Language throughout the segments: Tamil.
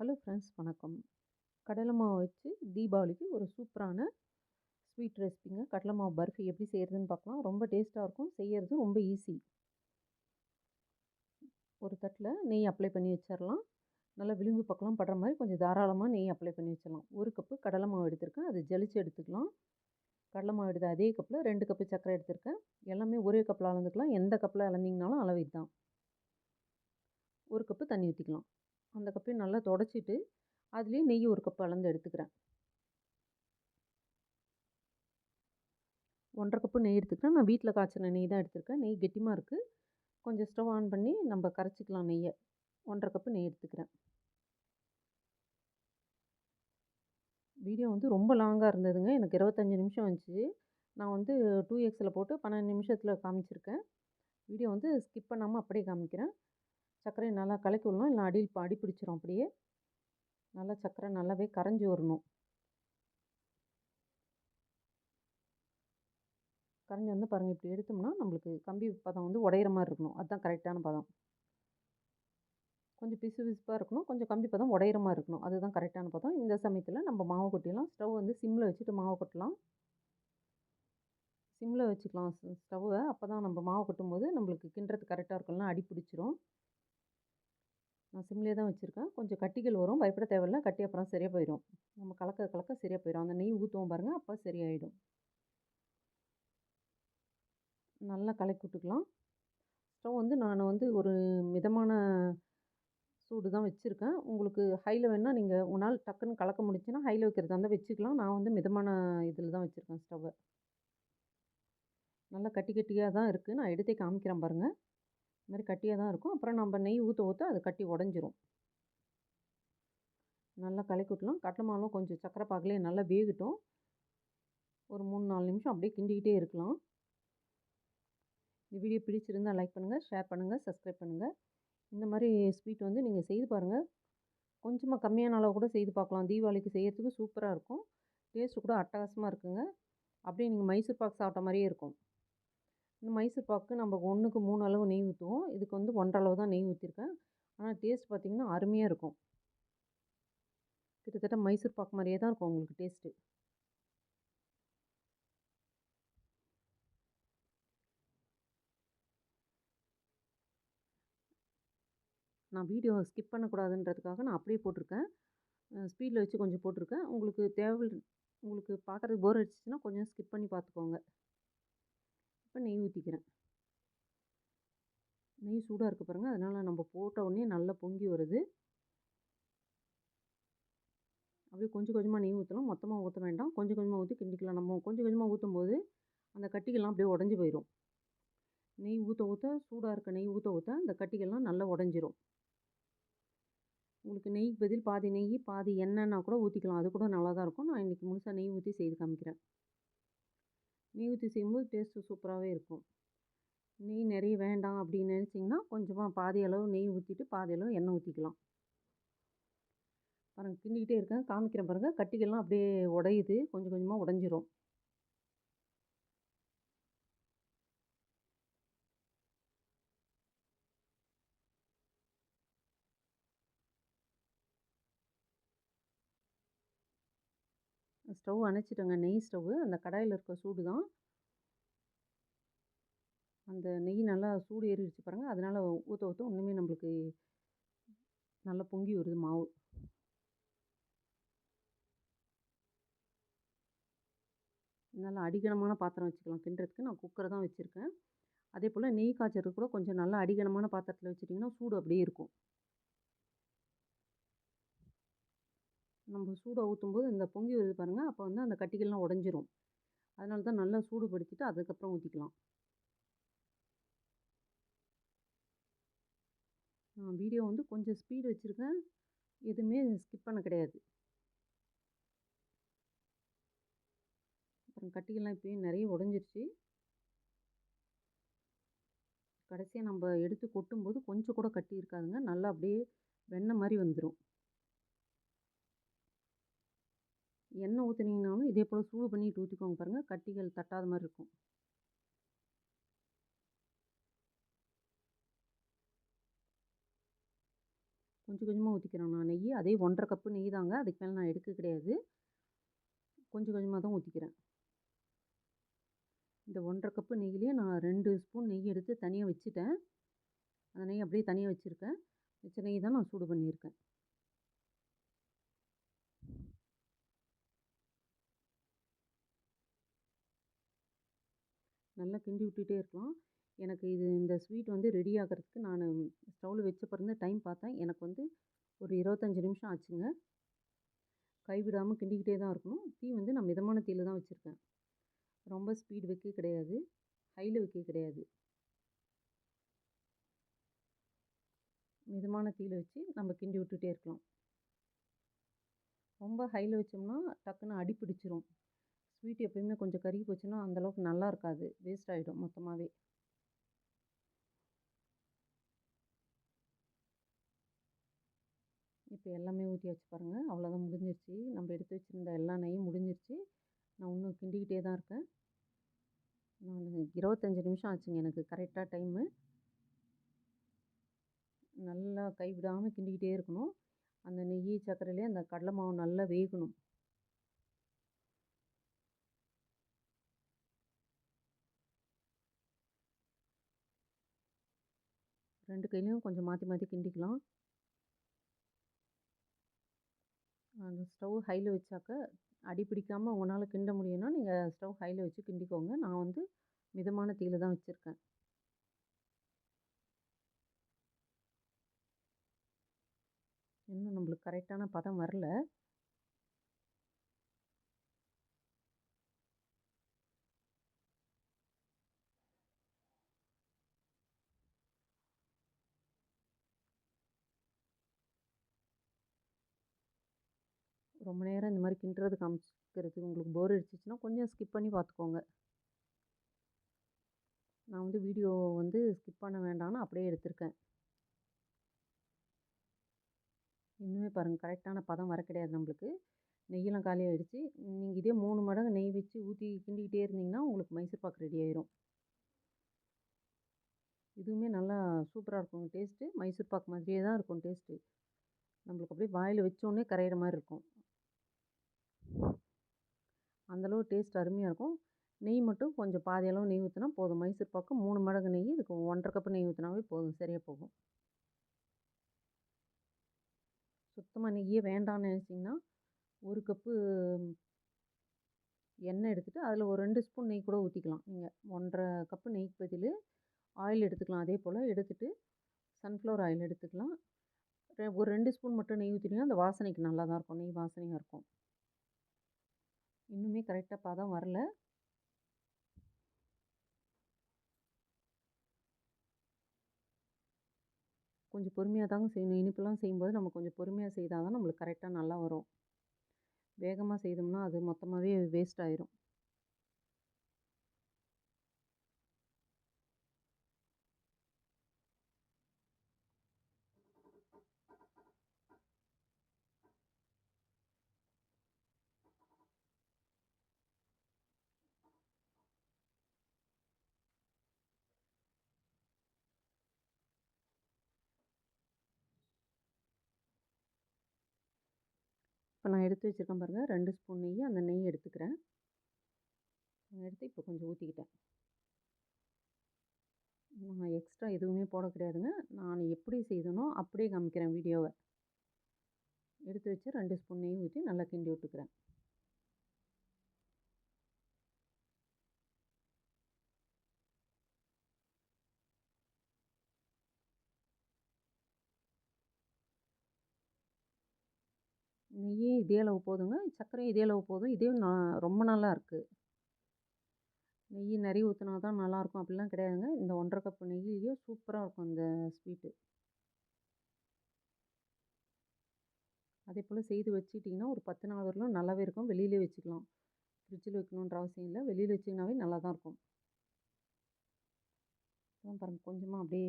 ஹலோ ஃப்ரெண்ட்ஸ் வணக்கம். கடலை மாவு வச்சு தீபாவளிக்கு ஒரு சூப்பரான ஸ்வீட் ரெசிபிங்க. கடலை மாவு பர்ஃபி எப்படி செய்கிறதுன்னு பார்க்கலாம். ரொம்ப டேஸ்ட்டாக இருக்கும். செய்கிறது ரொம்ப ஈஸி. ஒரு தட்டில் நெய் அப்ளை பண்ணி வச்சிடலாம் நல்லா விளிம்பு பக்கம் படுற மாதிரி கொஞ்சம் தாராளமாக நெய் அப்ளை பண்ணி வச்சிடலாம் ஒரு கப்பு கடலை மாவு எடுத்திருக்கேன். அது ஜலிச்சு எடுத்துக்கலாம். கடலை மாவு எடுத்த அதே கப்பில் ரெண்டு கப்பு சர்க்கரை எடுத்திருக்கேன். எல்லாமே ஒரே கப்பில் அளந்துக்கலாம். எந்த கப்பில் அளந்தீங்கனாலும் அளவு இதுதான். ஒரு கப்பு தண்ணி ஊற்றிக்கலாம் அந்த கப்பையும் நல்லா தொடச்சிட்டு அதுலேயே நெய் ஒரு கப் அளந்து எடுத்துக்கிறேன். ஒன்றரை கப்பு நெய் எடுத்துக்கிறேன். நான் வீட்டில் காய்ச்சின நெய் தான் எடுத்துருக்கேன். நெய் கெட்டிமாக இருக்குது கொஞ்சம் ஸ்டவ் ஆன் பண்ணி நம்ம கரைச்சிக்கலாம் நெய்யை. ஒன்றரை கப்பு நெய் எடுத்துக்கிறேன். வீடியோ வந்து ரொம்ப லாங்காக இருந்ததுங்க. எனக்கு இருபத்தஞ்சி நிமிஷம் வந்துச்சு. நான் வந்து டூ எக்ஸில் போட்டு பன்னெண்டு நிமிஷத்தில் காமிச்சிருக்கேன். வீடியோ வந்து ஸ்கிப் பண்ணாமல் அப்படியே காமிக்கிறேன். சர்க்கரையை நல்லா கலக்கி விடணும். இல்லை அடியில் அடி பிடிச்சிரும் அப்படியே. நல்லா சர்க்கரை நல்லாவே கரைஞ்சி வரணும். கரைஞ்சி வந்து பாருங்கள் இப்படி எடுத்தோம்னா நம்மளுக்கு கம்பி பதம் வந்து உடையிற மாதிரி இருக்கணும். அதுதான் கரெக்டான பதம். கொஞ்சம் பிசு பிசுப்பாக இருக்கணும். கொஞ்சம் கம்பி பதம் உடையிற மாதிரி இருக்கணும். அதுதான் கரெக்டான பதம். இந்த சமயத்தில் நம்ம மாவு கொட்டிடலாம். ஸ்டவ் வந்து சிம்மில் வச்சுட்டு மாவு கொட்டலாம். சிம்மில் வச்சுக்கலாம். ஸ்டவ்வை அப்போ தான் நம்ம மாவு கொட்டும்போது நம்மளுக்கு கிண்டுறது கரெக்டாக இருக்கும்லாம் அடி பிடிச்சிரும். நான் சிம்லேயே தான் வச்சுருக்கேன். கொஞ்சம் கட்டிகள் வரும். பயப்பட தேவையில்ல. கட்டி அப்புறம் சரியாக போயிடும் நம்ம கலக்க கலக்க சரியாக போயிடும் அந்த நெய் ஊற்றுவோம் பாருங்கள் அப்போ சரியாயிடும். நல்லா கலக்கி விட்டுக்கலாம். ஸ்டவ் வந்து நான் வந்து ஒரு மிதமான சூடு தான் வச்சுருக்கேன். உங்களுக்கு ஹையில் வேணால் நீங்கள் உங்களால் டக்குன்னு கலக்க முடிச்சுன்னா ஹையில் வைக்கிறதா இருந்தால் வச்சுக்கலாம். நான் வந்து மிதமான இதில் தான் வச்சுருக்கேன் ஸ்டவ்வை. நல்லா கட்டி கட்டியாக தான் இருக்குது நான் எடுத்தே காமிக்கிறேன் பாருங்கள் இது மாதிரி கட்டியாக தான் இருக்கும். அப்புறம் நம்ம நெய் ஊற்ற ஊற்ற அது கட்டி உடஞ்சிரும். நல்லா கலக்கி விட்டலாம் கடலை மாவும் கொஞ்சம் சக்கரை பாகுலேயே நல்லா வேகட்டும். ஒரு மூணு நாலு நிமிஷம் அப்படியே கிண்டிக்கிட்டே இருக்கலாம். இந்த வீடியோ பிடிச்சிருந்தால் லைக் பண்ணுங்கள் ஷேர் பண்ணுங்கள் சப்ஸ்கிரைப் பண்ணுங்கள் இந்த மாதிரி ஸ்வீட் வந்து நீங்கள் செய்து பாருங்கள் கொஞ்சமாக கம்மியான அளவு கூட செய்து பார்க்கலாம் தீபாவளிக்கு செய்கிறதுக்கு சூப்பராக இருக்கும். டேஸ்ட்டு கூட அட்டகாசமாக இருக்குங்க. அப்படியே நீங்கள் மைசூர் பாக் சாப்பிட்ட மாதிரியே இருக்கும். இந்த மைசூர் பாக்கு நம்ம ஒன்றுக்கு மூணு அளவு நெய் ஊற்றுவோம் இதுக்கு வந்து ஒன்றரை அளவு தான் நெய் ஊற்றிருக்கேன் ஆனால் டேஸ்ட் பார்த்திங்கன்னா அருமையாக இருக்கும். கிட்டத்தட்ட மைசூர் பாக்கு மாதிரியே தான் இருக்கும் உங்களுக்கு டேஸ்ட்டு. நான் வீடியோ ஸ்கிப் பண்ணக்கூடாதுன்றதுக்காக நான் அப்படியே போட்டிருக்கேன். ஸ்பீடில் வச்சு கொஞ்சம் போட்டிருக்கேன். உங்களுக்கு தேவை உங்களுக்கு பார்க்குறதுக்கு போர் அடிச்சிச்சின்னா கொஞ்சம் ஸ்கிப் பண்ணி பார்த்துக்கோங்க இப்போ நெய் ஊற்றிக்கிறேன் நெய் சூடாக இருக்குது பாருங்கள் அதனால் நம்ம போட்ட உடனே நல்லா பொங்கி வருது. அப்படியே கொஞ்சம் கொஞ்சமாக நெய் ஊற்றலாம் மொத்தமாக ஊற்ற வேண்டாம். கொஞ்சம் கொஞ்சமாக ஊற்றி கிண்டிக்கலாம். நம்ம கொஞ்சம் கொஞ்சமாக ஊற்றும் போது அந்த கட்டிகள்லாம் அப்படியே உடஞ்சி போயிடும் நெய் ஊற்ற ஊற்ற சூடாக இருக்க நெய் ஊற்ற ஊற்ற அந்த கட்டிகள்லாம் நல்லா உடஞ்சிரும். உங்களுக்கு நெய்க்கு பதில் பாதி நெய் பாதி எண்ணெய்னா கூட ஊற்றிக்கலாம் அது கூட நல்லா தான் இருக்கும். நான் இன்றைக்கி முழுசாக நெய் ஊற்றி செய்து காமிக்கிறேன். நெய் ஊற்றி செய்யும்போது டேஸ்ட்டு சூப்பராகவே இருக்கும். நெய் நிறைய வேண்டாம் அப்படின்னு நினச்சிங்கன்னா கொஞ்சமாக பாதி அளவு நெய் ஊற்றிட்டு பாதி அளவு எண்ணெய் ஊற்றிக்கலாம் பாருங்கள் கிண்டிக்கிட்டே இருக்கேன். காமிக்கிறேன் பாருங்கள் கட்டிகள்லாம் அப்படியே உடையுது. கொஞ்சம் கொஞ்சமாக உடஞ்சிரும். ஸ்டவ் அணைச்சிட்டோங்க. நெய் ஸ்டவ்வு அந்த கடாயில் இருக்க சூடு தான். அந்த நெய் நல்லா சூடு ஏறிடுச்சு பாருங்கள் அதனால் ஊற்ற ஊற்ற ஒன்றுமே நம்மளுக்கு நல்லா பொங்கி வருது மாவு. நல்லா அடிகனமான பாத்திரம் வச்சுக்கலாம். கிண்டுறதுக்கு நான் குக்கரை தான் வச்சுருக்கேன். அதே போல் நெய் காய்ச்சறதுக்கு கூட கொஞ்சம் நல்லா அடிகனமான பாத்திரத்தில் வச்சுட்டிங்கன்னா சூடு அப்படியே இருக்கும். நம்ம சூடை ஊற்றும்போது இந்த பொங்கி வருது பாருங்கள் அப்போ வந்து அந்த கட்டிகள்லாம் உடஞ்சிரும். அதனால தான் நல்லா சூடுபடுத்திட்டு அதுக்கப்புறம் ஊற்றிக்கலாம் நான் வீடியோ வந்து கொஞ்சம் ஸ்பீடு வச்சுருக்கேன். எதுவுமே ஸ்கிப் பண்ண கிடையாது. அப்புறம் கட்டிகள்லாம் இப்போயும் நிறைய உடஞ்சிருச்சு. கடைசியாக நம்ம எடுத்து கொட்டும்போது கொஞ்சம் கூட கட்டி இருக்காதுங்க. நல்லா அப்படியே வெண்ணெய் மாதிரி வந்துடும் எண்ணெய் ஊற்றுனீங்கனாலும் இதே போல் சூடு பண்ணிட்டு ஊற்றிக்கோங்க பாருங்கள் கட்டிகள் தட்டாத மாதிரி இருக்கும். கொஞ்சம் கொஞ்சமாக ஊற்றிக்கிறேன் நான் நெய். அதே ஒன்றரை கப்பு நெய் தாங்க. அதுக்கு மேலே நான் எடுக்க கிடையாது. கொஞ்சம் கொஞ்சமாக தான் ஊற்றிக்கிறேன் இந்த ஒன்றரை கப்பு நெய்யிலே நான் ரெண்டு ஸ்பூன் நெய் எடுத்து தனியாக வச்சுட்டேன். அந்த நெய் அப்படியே தனியாக வச்சுருக்கேன். வச்ச நெய் தான் நான் சூடு பண்ணியிருக்கேன். நல்லா கிண்டி விட்டுட்டே இருக்கலாம். எனக்கு இது இந்த ஸ்வீட் வந்து ரெடி ஆகிறதுக்கு நான் ஸ்டவ்வில் வச்ச பிறந்த டைம் பார்த்தேன். எனக்கு வந்து ஒரு இருபத்தஞ்சி நிமிஷம் ஆச்சுங்க. கைவிடாமல் கிண்டிக்கிட்டே தான் இருக்கணும். தீ வந்து நான் மிதமான தீயில் தான் வச்சுருக்கேன். ரொம்ப ஸ்பீடு வைக்க கிடையாது. ஹையில் வைக்க கிடையாது. மிதமான தீயில் வச்சு நம்ம கிண்டி விட்டுட்டே இருக்கலாம். ரொம்ப ஹையில் வச்சோம்னா டக்குன்னு அடி பிடிச்சிரும் ஸ்வீட் எப்பயுமே கொஞ்சம் கருகி போச்சுன்னா அந்தளவுக்கு நல்லா இருக்காது. வேஸ்ட் ஆகிடும் மொத்தமாகவே இப்போ எல்லாமே ஊற்றியாச்சு பாருங்கள் அவ்வளோதான் முடிஞ்சிருச்சு. நம்ம எடுத்து வச்சுருந்த எல்லா நெய்யும் முடிஞ்சிருச்சு. நான் இன்னும் கிண்டிக்கிட்டே தான் இருக்கேன். நான் இருபத்தஞ்சி நிமிஷம் ஆச்சுங்க எனக்கு. கரெக்டாக டைமு நல்லா கைவிடாமல் கிண்டிக்கிட்டே இருக்கணும். அந்த நெய் சர்க்கரையிலே அந்த கடலை மாவு நல்லா வேகணும். ரெண்டு கையிலையும் கொஞ்சம் மாற்றி மாற்றி கிண்டிக்கலாம். அந்த ஸ்டவ் ஹையில் வச்சாக்க அடி பிடிக்காமல் உங்களால் கிண்ட முடியும்னா நீங்கள் ஸ்டவ் ஹையில் வச்சு கிண்டிக்கோங்க. நான் வந்து மிதமான தீயில் தான் வச்சுருக்கேன். இன்னும் நம்மளுக்கு கரெக்டான பதம் வரல. ரொம்ப நேரம் இந்த மாதிரி கிண்டுறது காமிச்சிக்கிறதுக்கு உங்களுக்கு போர் அடிச்சிச்சுன்னா கொஞ்சம் ஸ்கிப் பண்ணி பார்த்துக்கோங்க நான் வந்து வீடியோ வந்து ஸ்கிப் பண்ண வேண்டாம்னு அப்படியே எடுத்திருக்கேன். இன்னுமே பாருங்கள் கரெக்டான பதம் வர கிடையாது நம்மளுக்கு. நெய்யெல்லாம் காலி ஆகிடுச்சு நீங்கள் இதே மூணு மடங்கு நெய் வச்சு ஊற்றி கிண்டிக்கிட்டே இருந்தீங்கன்னா உங்களுக்கு மைசூர் பாக்கு ரெடி ஆயிரும். இதுவுமே நல்லா சூப்பராக இருக்கும் டேஸ்ட்டு மைசூர் பாக்கு மாதிரியே தான் இருக்கும் டேஸ்ட்டு நம்மளுக்கு அப்படியே வாயில் வச்சோடனே கரையிற மாதிரி இருக்கும். அந்தளவு டேஸ்ட் அருமையாக இருக்கும். நெய் மட்டும் கொஞ்சம் பாதியளவு நெய் ஊற்றினா போதும். மைசூர் பாக்கு மூணு மடங்கு நெய் இதுக்கு ஒன்றரை கப்பு நெய் ஊற்றினாவே போதும். சரியாக போகும். சுத்தமாக நெய்யே வேண்டாம்னு நினச்சிங்கன்னா ஒரு கப்பு எண்ணெய் எடுத்துகிட்டு அதில் ஒரு ரெண்டு ஸ்பூன் நெய் கூட ஊற்றிக்கலாம் நீங்கள் ஒன்றரை கப்பு நெய்க்கு பதில் ஆயில் எடுத்துக்கலாம். அதே போல் எடுத்துகிட்டு சன்ஃப்ளவர் ஆயில் எடுத்துக்கலாம். ஒரு ரெண்டு ஸ்பூன் மட்டும் நெய் ஊற்றினீங்கன்னா அந்த வாசனைக்கு நல்லா தான் இருக்கும். நெய் வாசனையாக இருக்கும். இன்னுமே கரெக்டாக பதம் வரல. கொஞ்சம் பொறுமையாக தாங்க செய்யணும். இனிப்புலாம் செய்யும்போது நம்ம கொஞ்சம் பொறுமையாக செய்தால் தான் நம்மளுக்கு கரெக்டாக நல்லா வரும். வேகமாக செய்தோம்னா அது மொத்தமாகவே வேஸ்ட் ஆயிரும். இப்போ நான் எடுத்து வச்சுருக்கேன் பாருங்கள் ரெண்டு ஸ்பூன் நெய் அந்த நெய் எடுத்துக்கிறேன். எடுத்து இப்போ கொஞ்சம் ஊற்றிக்கிட்டேன் நான் எக்ஸ்ட்ரா எதுவுமே போட கிடையாதுங்க. நான் எப்படி செய்தனோ அப்படியே காமிக்கிறேன் வீடியோவை. எடுத்து வச்சு ரெண்டு ஸ்பூன் நெய் ஊற்றி நல்லா கிண்டி விட்டுக்கிறேன். நெய்யும் இதே அளவு போதுங்க. சர்க்கரையும் இதே அளவு போதும். இதே நான் ரொம்ப நல்லா இருக்குது நெய் நிறைய ஊற்றினா தான் நல்லாயிருக்கும் அப்படிலாம் கிடையாதுங்க. இந்த ஒன்றரை கப்பு நெய்யிலேயே சூப்பராக இருக்கும் இந்த ஸ்வீட்டு அதே போல் செய்து வச்சுட்டிங்கன்னா ஒரு பத்து நாள் வரலும். நல்லாவே இருக்கும். வெளியிலே வச்சுக்கலாம். ஃப்ரிட்ஜில் வைக்கணுன்ற அவசியம் இல்லை. வெளியில் வச்சிங்கனாவே நல்லா தான் இருக்கும். அதான் பாருங்கள் கொஞ்சமாக அப்படியே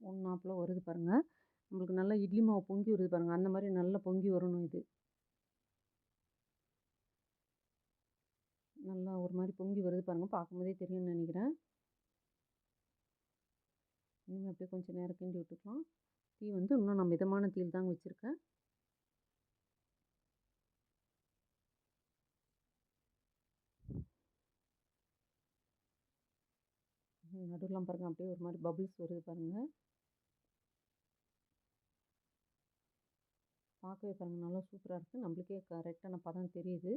ஒன்றாப்புல வருது பாருங்கள் நம்மளுக்கு நல்லா இட்லி மாவு பொங்கி வருது பாருங்கள் அந்த மாதிரி நல்லா பொங்கி வரணும் இது. நல்லா ஒரு மாதிரி பொங்கி வருது பாருங்கள் பார்க்கும்போதே தெரியும்னு நினைக்கிறேன். இன்னும் அப்படியே கொஞ்சம் நேரம் கிண்டி விட்டுக்கலாம். தீ வந்து இன்னும் நான் மிதமான தீயில் தாங்க வச்சுருக்கேன். நடுவுலாம் பாருங்கள் அப்படியே ஒரு மாதிரி பபுள்ஸ் வருது பாருங்கள் பார்க்கவே பாருங்கள் நல்லா சூப்பராக இருக்குது நம்மளுக்கே கரெக்டான பதம் தெரியுது.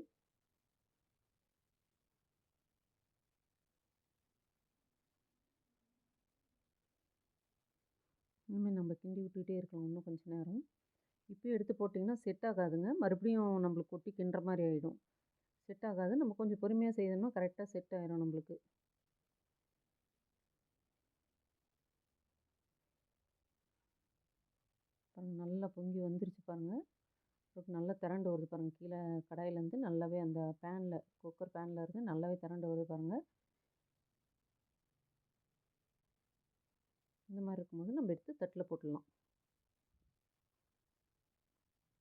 இனிமேல் நம்ம கிண்டி விட்டுக்கிட்டே இருக்கலாம் இன்னும் கொஞ்சம் நேரம். இப்போயே எடுத்து போட்டிங்கன்னா செட் ஆகாதுங்க. மறுபடியும் நம்மளுக்கு கொட்டி கிண்டுற மாதிரி ஆகிடும் செட் ஆகாது. நம்ம கொஞ்சம் பொறுமையாக செய்தோம்னா கரெக்டாக செட் ஆகிடும் நம்மளுக்கு. பாருங்கள் நல்லா பொங்கி வந்துருச்சு பாருங்கள் அப்புறம் நல்லா திரண்டு வருது பாருங்கள் கீழே கடாயிலேருந்து நல்லாவே அந்த பேனில் குக்கர் பேனில் இருந்து நல்லாவே திரண்டு வருது பாருங்கள் இந்த மாதிரி இருக்கும்போது நம்ம எடுத்து தட்டில் போட்டுடலாம்.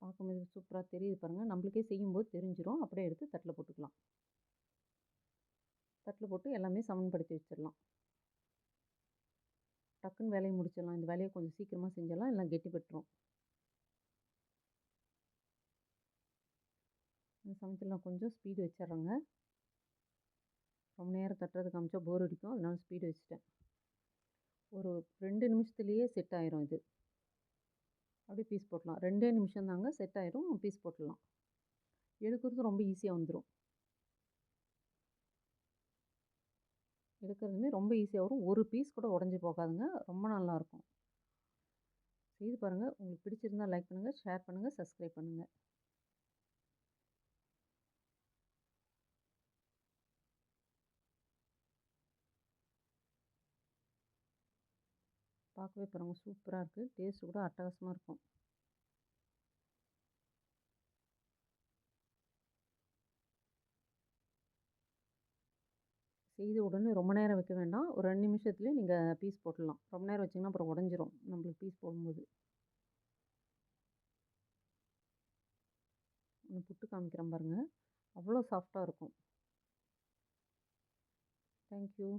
பார்க்கும்போது சூப்பராக தெரியுது பாருங்கள் நம்மளுக்கே செய்யும்போது தெரிஞ்சிடும் அப்படியே எடுத்து தட்டில் போட்டுக்கலாம். தட்டில் போட்டு எல்லாமே சமன்படுத்தி வச்சிடலாம். டக்குன்னு வேலையை முடிச்சிடலாம். இந்த வேலையை கொஞ்சம் சீக்கிரமாக செஞ்சிடலாம். எல்லாம் கெட்டி பெட்டுரும் இந்த சமயத்தில் கொஞ்சம் ஸ்பீடு வச்சிட்றேங்க. ரொம்ப நேரம் தட்டுறது காமிச்சா போர் அடிக்கும். அதனால ஸ்பீடு வச்சுட்டேன். ஒரு ரெண்டு நிமிஷத்துலேயே செட் ஆயிரும் இது. அப்படியே பீஸ் போட்டலாம் ரெண்டே நிமிஷம் தாங்க செட் ஆயிரும். பீஸ் போட்டுடலாம். எடுக்கிறது ரொம்ப ஈஸியாக வந்துடும் எடுக்கிறதுமே ரொம்ப ஈஸியாக வரும். ஒரு பீஸ் கூட உடஞ்சி போகாதுங்க. ரொம்ப நல்லாயிருக்கும் செய்து பாருங்கள் உங்களுக்கு பிடிச்சிருந்தால் லைக் பண்ணுங்கள் ஷேர் பண்ணுங்கள் சப்ஸ்கிரைப் பண்ணுங்கள் பார்க்கவே பாருங்கள் சூப்பராக இருக்குது டேஸ்ட் கூட அட்டகாசமாக இருக்கும். செய்த உடனே ரொம்ப நேரம் வைக்க வேண்டாம். ஒரு ரெண்டு நிமிஷத்துலேயே நீங்கள் பீஸ் போட்டுடலாம். ரொம்ப நேரம் வச்சிங்கன்னா அப்புறம் உடஞ்சிரும். நம்மளுக்கு பீஸ் போடும்போது. ஒன்று புட்டு காமிக்கிறேன் பாருங்கள் அவ்வளோ சாஃப்டாக இருக்கும். தேங்க்யூ